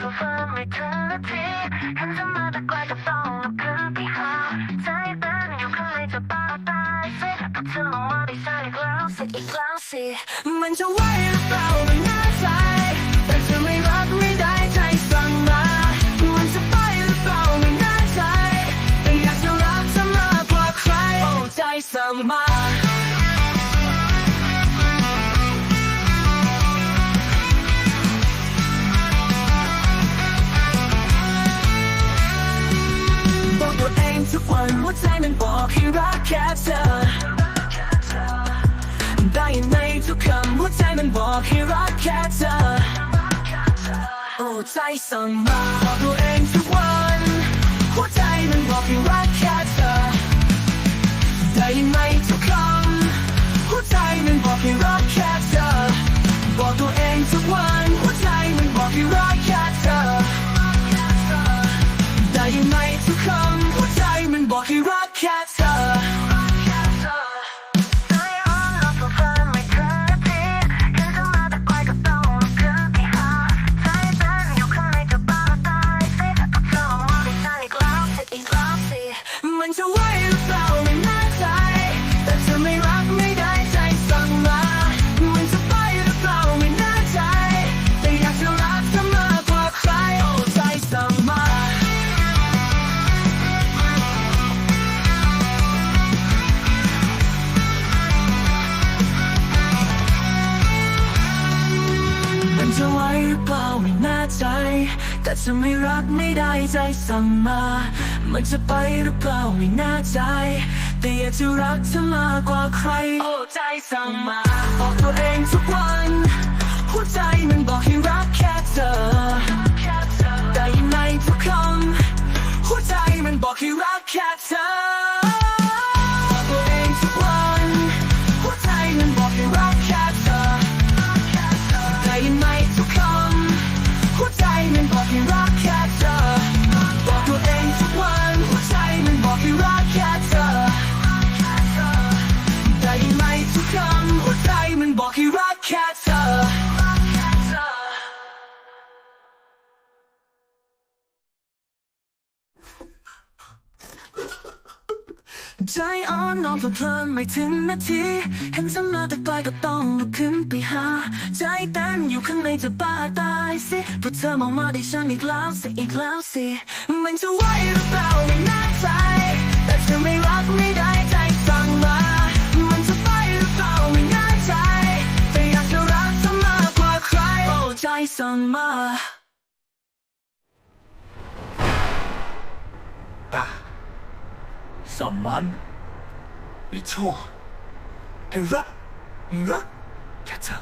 ทุกฝันไม่ถึงนาทีเห็นเธอมาแต่ไกลก็ต้องลุกขึ้นไปหาใจเต้นอยู่ข้างในจะบ้าตายสิพอเธอมองมาได้ใช่อีกแล้วสิอีกแล้วสิมันจะไหวหรือเปล่าไม่แน่าใจแต่เธอไม่รักไม่ได้ใจสั่งมามันจะไปหรือเปล่าไม่แน่าใจแต่อยากจะรักเธอมากกว่าใครโอ้ใจสั่งมา ใจมันบอกให้รักแค่เธอ ได้ยินในทุกคำหัวใจมันบอกให้รักแค่เธอ โอ้ใจสั่งมาบอกตัวเอง มันจะไหว แต่จะไม่รักไม่ได้ใจสั่งมา มันจะไปหรือเปล่าไม่แน่ใจ แต่อยากจะรักเธอมากกว่าใคร โอ้ใจสั่งมาบอกตัวเองทุกวัน หัวใจมันบอกให้รักแค่เธอได้ยินไหมทุกคำหัวใจมันบอกให้รักแค่เธอ ใจอ่อนนอนเพลินไม่ถึงนาที เห็นเธอมาแต่ไกลก็ต้องลุกขึ้นไปหา ใจเต้นอยู่ข้างในจะบ้าตายสิเพราะเธอมองมาด้ฉันอีกแล้วสิอีกแล้วสิ มันจะไหวหรือเปล่าไม่แน่ใจ แต่เธอไม่รักไม่ได้ใจสั่งมา มันจะไปหรือเปล่าไม่แน่ใจ แต่อยากจะรักเธอมากกว่าใครโอ้ใจสั่งมา สัมมันหรือชั่วให้รักรักแค่เธอ